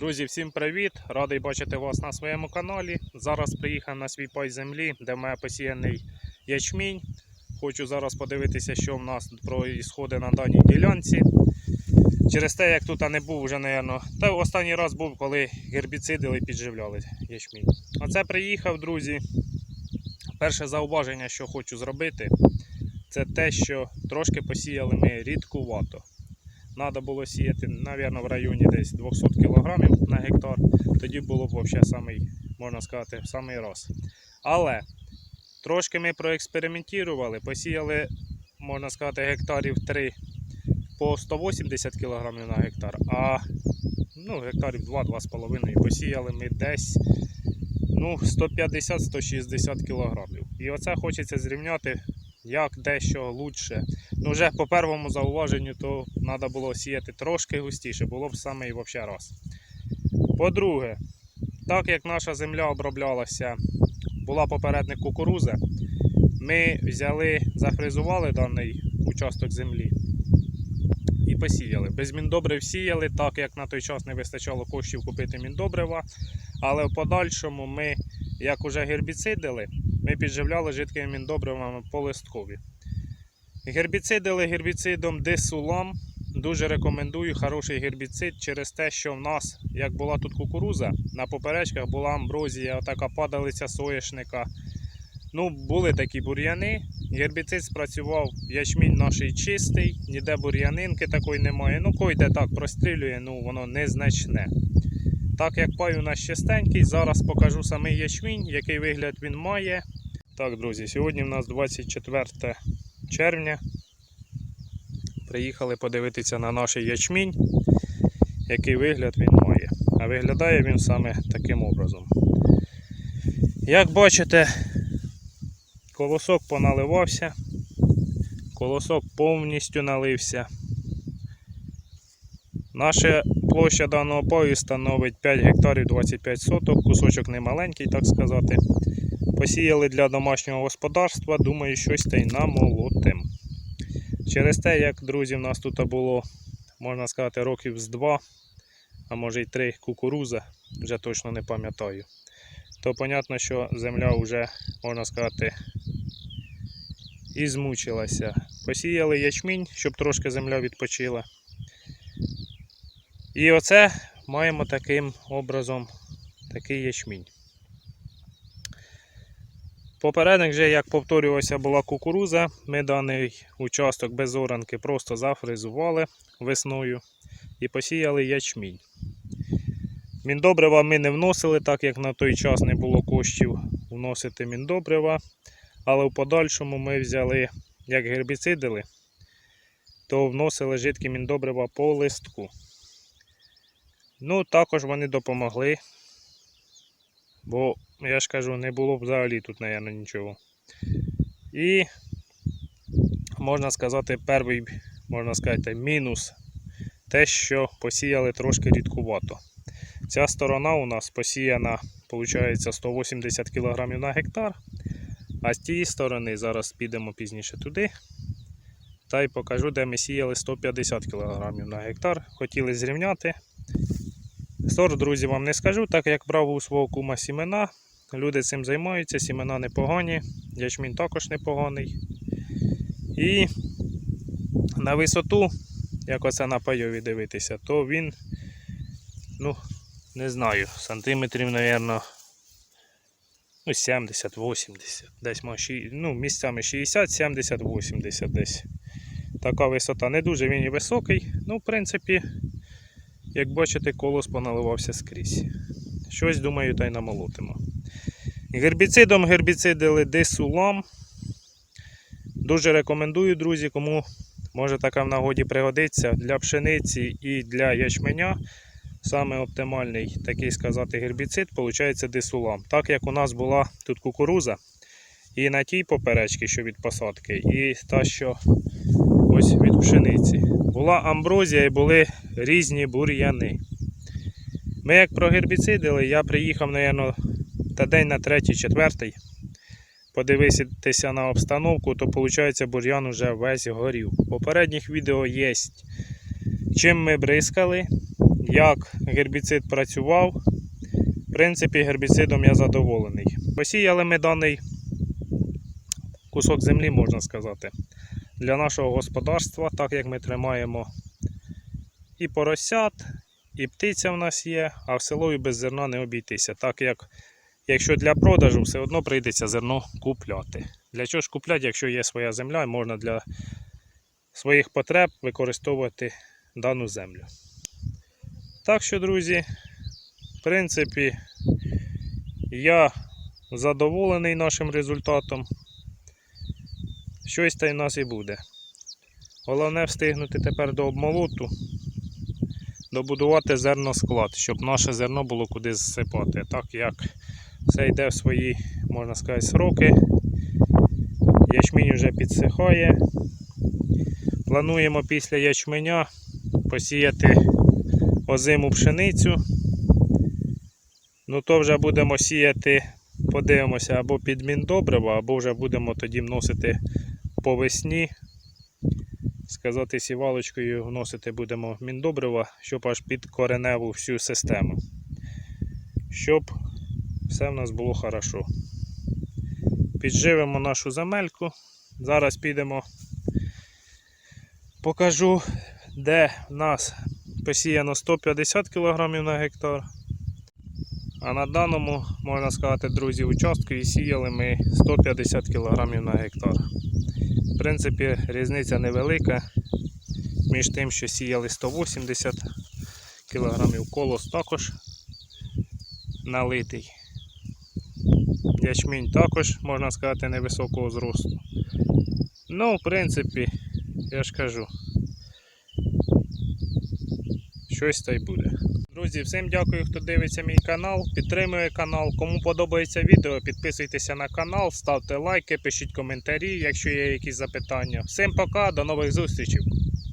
Друзі, всім привіт! Радий бачити вас на своєму каналі. Зараз приїхав на свій пай землі, де в мене посіяний ячмінь. Хочу зараз подивитися, що в нас проїсходить на даній ділянці. Через те, як тут не був вже, напевно, та останній раз був, коли гербіцидили підживляли ячмінь. Оце приїхав, друзі. Перше зауваження, що хочу зробити, це те, що трошки посіяли ми рідкувато. Треба було сіяти, мабуть, в районі десь 200 кг на гектар. Тоді було б взагалі самий, можна сказати, самий раз. Але трошки ми проекспериментували, посіяли, можна сказати, гектарів 3 по 180 кг на гектар, а ну, гектарів 2-2,5 посіяли ми десь ну, 150-160 кг. І оце хочеться зрівняти, як дещо лучше. Ну, вже по первому зауваженню, то треба було сіяти трошки густіше, було б саме і взагалі раз. По-друге, так як наша земля оброблялася, була попередник кукурузи, ми взяли, зафрезували даний участок землі і посіяли. Без міндобрив сіяли, так як на той час не вистачало коштів купити міндобрива. Але в подальшому ми, як уже гербіцидили, ми підживляли жидкими міндобривами по листкові. Гербіцидили гербіцидом дисулам. Дуже рекомендую хороший гербіцид через те, що в нас, як була тут кукуруза, на поперечках була амброзія, така падалиця соєшника. Ну, були такі бур'яни. Гербіцид спрацював, ячмінь наш чистий, ніде бур'янинки такої немає. Ну, койде так прострілює, ну воно незначне. Так як пай у нас чистенький, зараз покажу самий ячмінь, який вигляд він має. Так, друзі, сьогодні в нас 24 червня. Приїхали подивитися на наш ячмінь, який вигляд він має. А виглядає він саме таким образом. Як бачите, колосок поналивався, колосок повністю налився. Наша площа даного паю становить 5 гектарів 25 соток, кусочок немаленький, так сказати. Посіяли для домашнього господарства, думаю, щось та й намолотим. Через те, як, друзі, в нас тут було, можна сказати, років з два, а може й три кукуруза, вже точно не пам'ятаю, то понятно, що земля вже, можна сказати, і змучилася. Посіяли ячмінь, щоб трошки земля відпочила. І оце маємо таким образом такий ячмінь. Попередник вже, як повторювався, була кукуруза. Ми даний участок без оранки просто зафрезували весною і посіяли ячмінь. Міндобрива ми не вносили, так як на той час не було коштів вносити міндобрива. Але в подальшому ми взяли, як гербіцидили, то вносили жидкі міндобрива по листку. Ну, також вони допомогли. Бо, я ж кажу, не було б взагалі тут, мабуть, нічого. І, можна сказати, перший, можна сказати, мінус те, що посіяли трошки рідкувато. Ця сторона у нас посіяна, виходить, 180 кг на гектар. А з тієї сторони, зараз підемо пізніше туди. Та й покажу, де ми сіяли 150 кг на гектар. Хотіли зрівняти. Сорт, друзі, вам не скажу, так як брав у свого кума сімена. Люди цим займаються, сімена непогані, ячмінь також непоганий. І на висоту, як оце на пайові дивитися, то він, ну, не знаю, сантиметрів, мабуть, ну, 70-80, десь ну, місцями 60, 70, 80 десь. Така висота не дуже він і високий. Ну, в принципі, як бачите, колос поналивався скрізь. Щось, думаю, та й намолотимо. Гербіцидом гербіцидили дисулам. Дуже рекомендую, друзі, кому може така в нагоді пригодиться для пшениці і для ячменя. Саме оптимальний такий сказати гербіцид, виходить дисулам. Так як у нас була тут кукуруза, і на тій поперечці, що від посадки, і та, що ось від пшениці. Була амброзія і були різні бур'яни. Ми як прогербіцидили, я приїхав, мабуть, та день на третій, четвертий. Подивитися на обстановку, то виходить бур'ян уже весь горів. В попередніх відео є, чим ми бризкали, як гербіцид працював. В принципі, гербіцидом я задоволений. Посіяли ми даний кусок землі, можна сказати, для нашого господарства, так як ми тримаємо і поросят, і птиця в нас є, а в село і без зерна не обійтися. Так як якщо для продажу, все одно прийдеться зерно купляти. Для чого ж купляти, якщо є своя земля і можна для своїх потреб використовувати дану землю. Так що, друзі, в принципі, я задоволений нашим результатом. Щось та й в нас і буде. Головне встигнути тепер до обмолоту, добудувати зерносклад, щоб наше зерно було куди зсипати. Так як все йде в свої, можна сказати, сроки. Ячмінь вже підсихає. Плануємо після ячменя посіяти озиму пшеницю. Ну то вже будемо сіяти, подивимося, або під міндобрива, або вже будемо тоді вносити по весні. Сказати сівалочкою вносити будемо міндобрива, щоб аж під кореневу всю систему. Щоб все в нас було хорошо. Підживемо нашу земельку. Зараз підемо, покажу, де в нас посіяно 150 кг на гектар. А на даному, можна сказати, друзі, участку і сіяли ми 150 кг на гектар. В принципі, різниця невелика між тим, що сіяли 180 кг, колос також налитий. Ячмінь також, можна сказати, невисокого зросту. Ну, в принципі, я ж кажу, щось та й буде. Друзі, всім дякую, хто дивиться мій канал, підтримує канал. Кому подобається відео, підписуйтеся на канал, ставте лайки, пишіть коментарі, якщо є якісь запитання. Всім пока, до нових зустрічей!